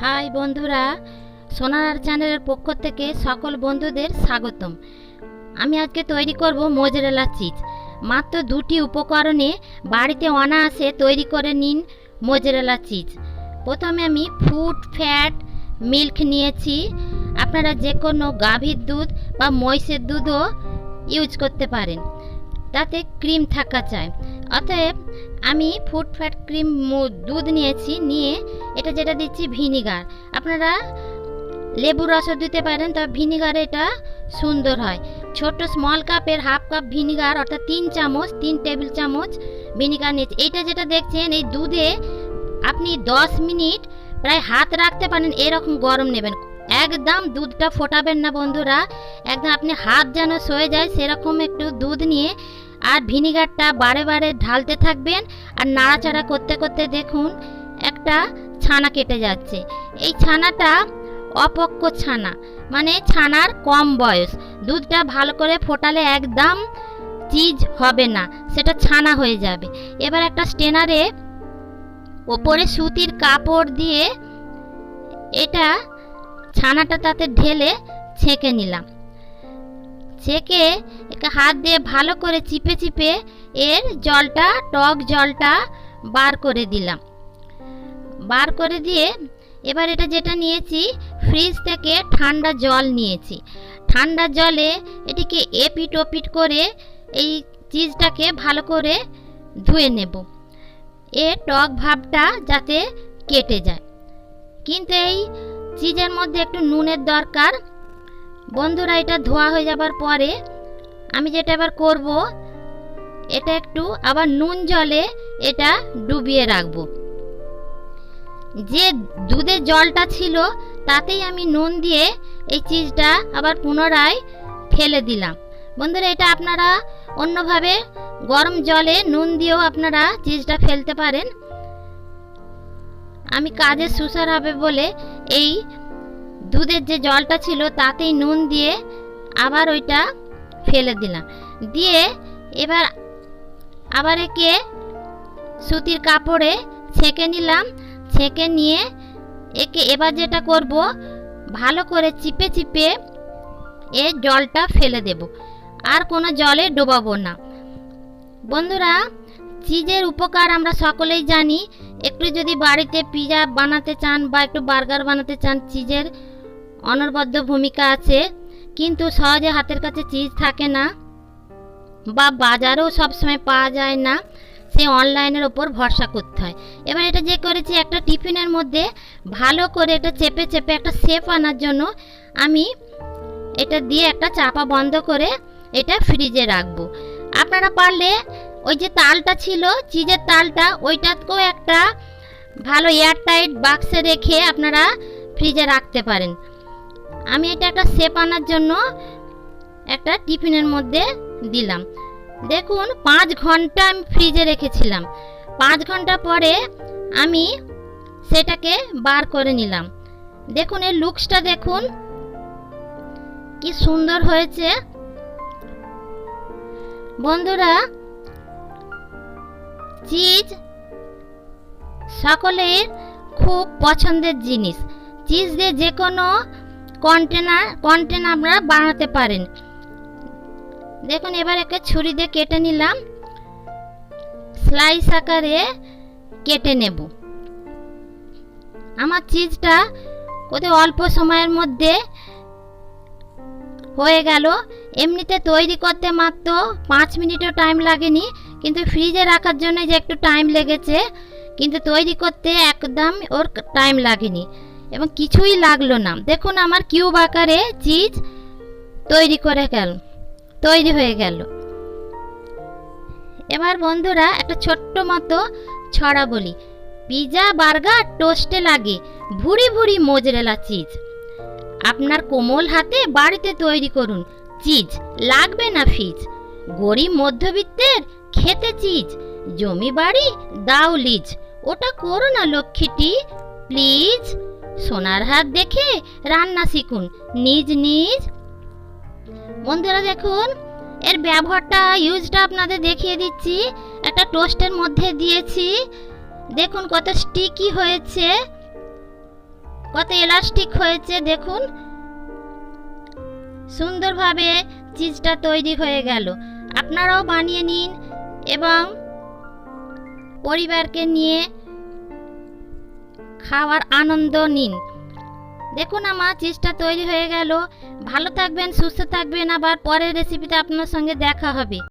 High বন্ধুরা, সোনার চ্যানেলের পক্ষ থেকে সকল বন্ধুদের স্বাগতম। আমি আজকে তৈরি করব মোজরেলা চিজ। মাত্র দুটি উপকরণে বাড়িতে অনায়াসে তৈরি করে নিন মোজরেলা চিজ। প্রথমে আমি ফুড, ফ্যাট, মিল্ক নিয়েছি। আপনারা যে কোনো গাভীর দুধ বা মহিষের দুধও ইউজ করতে পারেন। তাতে ক্রিম থাকা চাই। অতএব আমি ফুড ফ্যাট ক্রিম দুধ নিয়েছি, নিয়ে এটা যেটা দিচ্ছি ভিনিগার। আপনারা লেবুর রসও দিতে পারেন, তবে ভিনিগারে এটা সুন্দর হয়। ছোট স্মল কাপের হাফ কাপ ভিনিগার অর্থাৎ তিন চামচ, তিন টেবিল চামচ ভিনিগার নিয়েছি। এইটা যেটা দেখছেন, এই দুধে আপনি দশ মিনিট প্রায় হাত রাখতে পারেন, এরকম গরম নেবেন। একদম দুধটা ফোটাবেন না বন্ধুরা। একদম আপনি হাত যেন সয়ে যায়, সেরকম একটু দুধ নিয়ে আর ভিনিগারটা বারে বারে ঢালতে থাকবেন আর নাড়াচাড়া করতে করতে দেখুন একটা ছানা কেটে যাচ্ছে। এই ছানাটা অপক্ক ছানা মানে ছানার কম বয়স। দুধটা ভালো করে ফোটালে একদম চিজ হবে না, সেটা ছানা হয়ে যাবে। এবার একটা স্টেনারে ওপরে সুতির কাপড় দিয়ে এটা ছানাটা তাতে ঢেলে ছেঁকে নিলাম। ছেঁকে হাত দিয়ে ভালো করে চিপে চিপে এর জলটা, টক জলটা বার করে দিলাম। বার করে দিয়ে এবার এটা যেটা নিয়েছি, ফ্রিজ থেকে ঠান্ডা জল নিয়েছি। ঠান্ডা জলে এটিকে এপিট ওপিট করে এই চিজটাকে ভালো করে ধুয়ে নেব। এ টক ভাবটা যাতে কেটে যায়। কিন্তু এই চিজের মধ্যে একটু নুনের দরকার। বন্ধুরা, এটা ধোয়া হয়ে যাবার পরে আমি যেটা এবার করব, এটা একটু আবার নুন জলে এটা ডুবিয়ে রাখব। যে দুধের জলটা ছিল, তাতেই আমি নুন দিয়ে এই চিজটা আবার পুনরায় ফেলে দিলাম। বন্ধুরা, এটা আপনারা অন্যভাবে গরম জলে নুন দিয়েও আপনারা চিজটা ফেলতে পারেন। আমি কাজে সুসার হবে বলে এই দুধের যে জলটা ছিল তাতেই নুন দিয়ে আবার ওইটা ফেলে দিলাম। দিয়ে এবার আবার একে সুতির কাপড়ে ছেঁকে নিলাম। ছেঁকে নিয়ে একে এবার যেটা করব, ভালো করে চিপে চিপে এ জলটা ফেলে দেব। আর কোনো জলে ডোবাবো না। বন্ধুরা, চিজের উপকার আমরা সকলেই জানি। একটু যদি বাড়িতে পিজা বানাতে চান বা একটু বার্গার বানাতে চান, চিজের অনবদ্য ভূমিকা আছে, কিন্তু সহজে হাতের কাছে চিজ থাকে না বা বাজারেও সবসময় পাওয়া যায় না, সে অনলাইনের ওপর ভরসা করতে হয়। এবার এটা যে করেছি, একটা টিফিনের মধ্যে ভালো করে এটা চেপে চেপে একটা শেপ আনার জন্য আমি এটা দিয়ে একটা চাপা বন্ধ করে এটা ফ্রিজে রাখব। আপনারা পারলে ওই যে তালটা ছিল, চিজের তালটা ওইটাকেও একটা ভালো এয়ারটাইট বাক্সে রেখে আপনারা ফ্রিজে রাখতে পারেন। আমি এটা একটা শেপ আনার জন্য একটা টিফিনের মধ্যে দিলাম। দেখুন, পাঁচ ঘণ্টা আমি ফ্রিজে রেখেছিলাম। পাঁচ ঘণ্টা পরে আমি সেটাকে বার করে নিলাম। দেখুন, এর লুকসটা দেখুন। কি সুন্দর হয়েছে। বন্ধুরা চিজ সকলের খুব পছন্দের জিনিস। চিজ দিয়ে যে কোনো কন্টেনার কন্টেনার আপনারা বানাতে পারেন। দেখুন, এবার একটা ছুরি দিয়ে কেটে নিলাম। স্লাইস আকারে কেটে নেব। আমার চিজটা কোথায় অল্প সময়ের মধ্যে হয়ে গেল। এমনিতে তৈরি করতে মাত্র পাঁচ মিনিটও টাইম লাগেনি, কিন্তু ফ্রিজে রাখার জন্য যে একটু টাইম লেগেছে, কিন্তু তৈরি করতে একদম ওর টাইম লাগেনি। এবং কিছুই লাগল না। দেখুন আমার কিউব আকারে চিজ তৈরি করে গেল, তৈরি হয়ে গেল। এবার বন্ধুরা একটা ছোট্ট মতো ছড়া বলি। পিজা, বার্গার, টোস্টে লাগে ভুড়ি ভুড়ি মোজরেলা চিজ। আপনার কোমল হাতে বাড়িতে তৈরি করুন চিজ, লাগবে না ফিজ গরিব মধ্যবিত্তের খেতে চিজ, জমি বাড়ি দাও লিজ। ওটা করো না লক্ষ্মীটি, প্লিজ। সোনার হাত দেখে রান্না শিখুন, নিজ নিজ। বন্ধুরা দেখুন, এর ব্যবহারটা ইউজটা আপনাদের দেখিয়ে দিচ্ছি। একটা টোস্টের মধ্যে দিয়েছি। দেখুন কত স্টিকি হয়েছে, কত এলাস্টিক হয়েছে, দেখুন। সুন্দরভাবে চিজটা তৈরি হয়ে গেল। আপনারাও বানিয়ে নিন এবং পরিবারকে নিয়ে খাওয়ার আনন্দ নিন। দেখুন আমার চিজটা তৈরি হয়ে গেল। ভালো থাকবেন, সুস্থ থাকবেন। আবার পরের রেসিপিতে আপনার সঙ্গে দেখা হবে।